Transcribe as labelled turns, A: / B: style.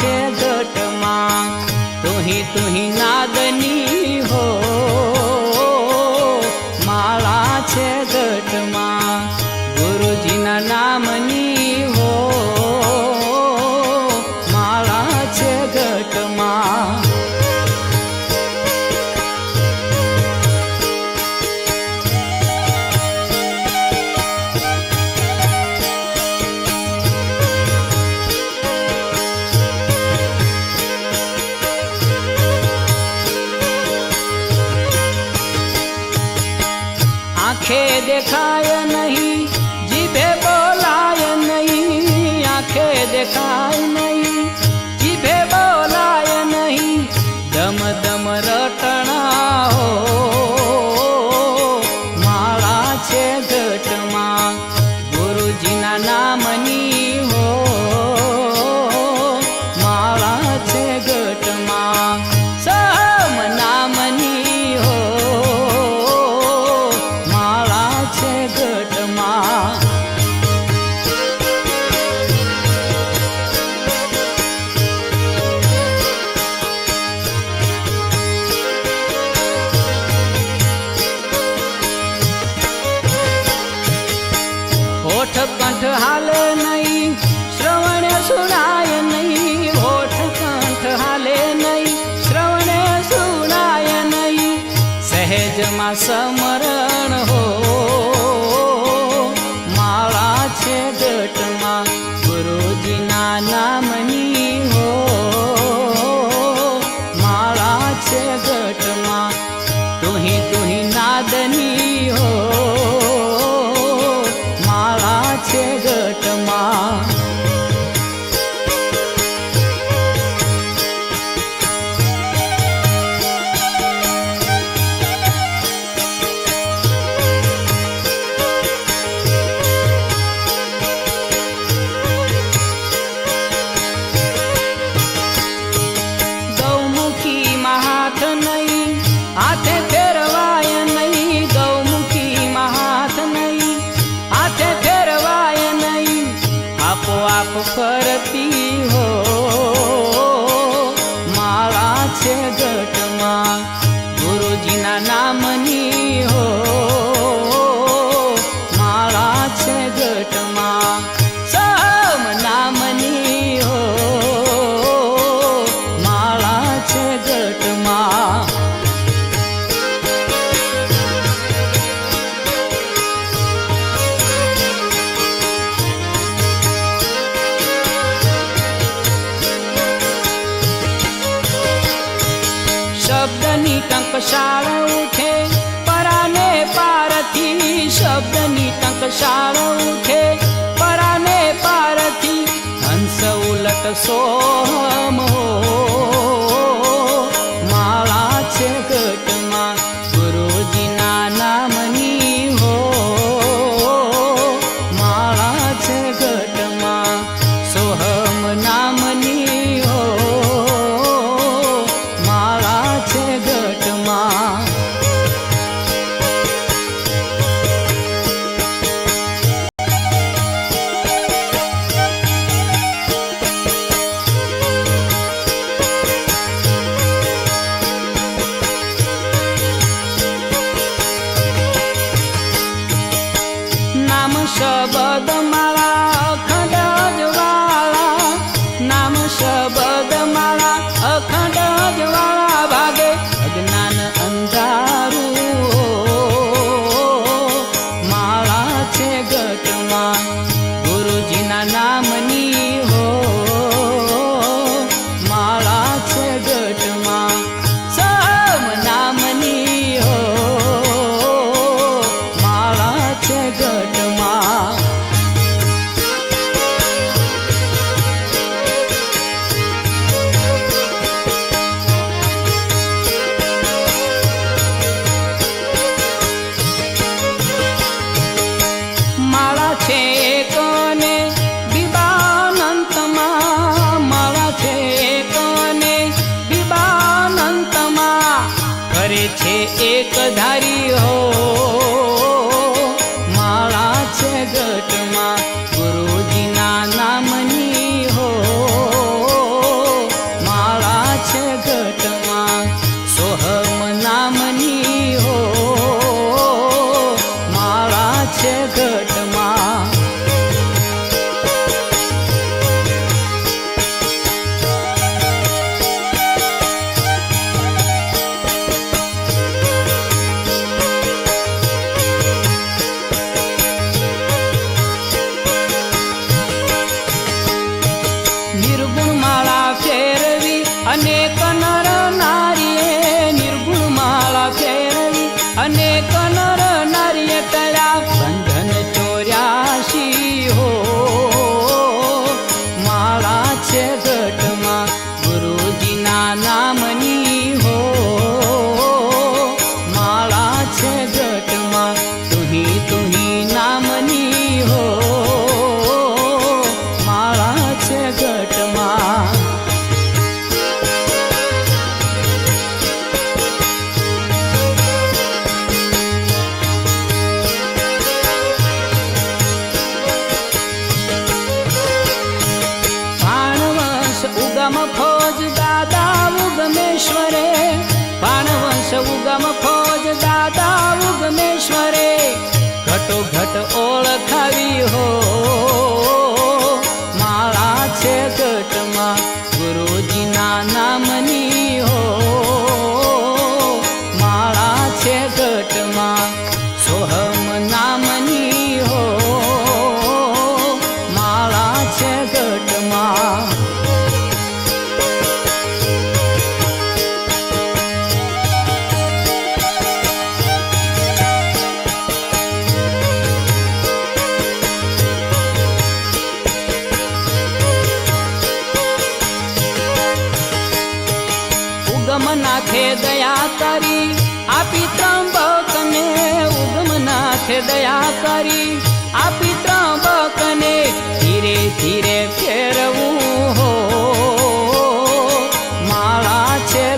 A: છે દોટમાં તુહી તુહી નાદની દેખાય નહીં, જીભે બોલાય નહીં, આંખે દેખાય નહીં, જીભે બોલાય નહીં, દમ દમ રટણા હો. હાલે નહીં શ્રવણે સુનાય નહીં હોઠ કંઠ હાલે નહીં શ્રવણે સુનાય નહીં. સહેજમાં સમરણ ટંકશાળ ઉઠે પરાને પારથી શબ્દની ટંકશાળ ઉઠે પરાને પારથી હંસ ઉલટ સોહમ છે એક ધારી હો માળા છે ગટમાં ગુરુજીના નામની હો. માળા છે ગટમાં સોહમ નામની હો. માળા છે says good નાથે દયા કરી. આપી ત્રંબકને ઉગમ નાથે દયા કરી. આપી ત્રંબકને ધીરે ધીરે ફેરવું હો. માળા છે